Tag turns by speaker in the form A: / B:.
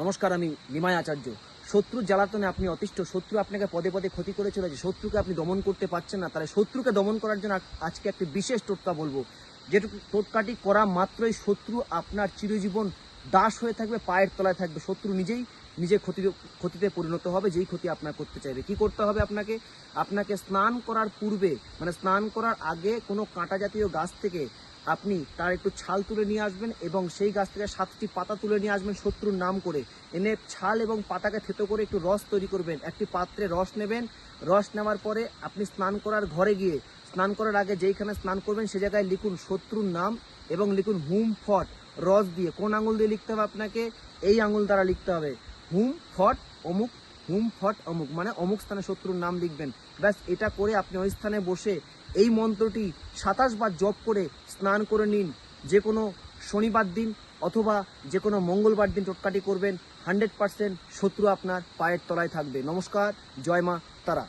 A: নমস্কার, আমি নিমায় আচার্য। শত্রুর জ্বালাতনে আপনি অতিষ্ঠ, শত্রু আপনাকে পদে পদে ক্ষতি করে চলেছে শত্রুকে আপনি দমন করতে পারছেন না, তাহলে শত্রুকে দমন করার জন্য আজকে একটি বিশেষ টোটকা বলব। যেটুকু টোটকাটি করা মাত্রই শত্রু আপনার চিরজীবন দাস হয়ে থাকবে, পায়ের তলায় থাকবে। শত্রু নিজেই নিজের ক্ষতি, ক্ষতিতে পরিণত হবে, যেই ক্ষতি আপনার করতে চাইবে। কি করতে হবে আপনাকে? আপনাকে স্নান করার পূর্বে মানে স্নান করার আগে কোনো কাঁটা জাতীয় গাছ থেকে আপনি তার একটু ছাল তুলে নিয়ে আসবেন এবং সেই গাছ থেকে সাতটি পাতা তুলে নিয়ে আসবেন শত্রুর নাম করে। এনে ছাল এবং পাতাকে থেতো করে একটু রস তৈরি করবেন। একটি পাত্রে রস নেবেন। রস নেওয়ার পরে আপনি স্নান করার ঘরে গিয়ে, স্নান করার আগে যেইখানে স্নান করবেন সে জায়গায় লিখুন শত্রুর নাম এবং লিখুন হুম ফট, রস দিয়ে। কোন আঙুল দিয়ে লিখতে হবে আপনাকে? এই আঙুল দ্বারা লিখতে হবে। হুম, ফট, অমুক, হুম, ফট, অমুক মানে অমুক স্থানে শত্রুর নাম লিখবেন। ব্যাস, এটা করে আপনি ওই স্থানে বসে এই মন্ত্রটি সাতাশ বার জপ করে স্নান করে নিন। যে কোনো শনিবার দিন অথবা যে কোনো মঙ্গলবার দিন টোটকাটি করবেন। হান্ড্রেড পার্সেন্ট শত্রু আপনার পায়ের তলায় থাকবে। নমস্কার, জয় মা তারা।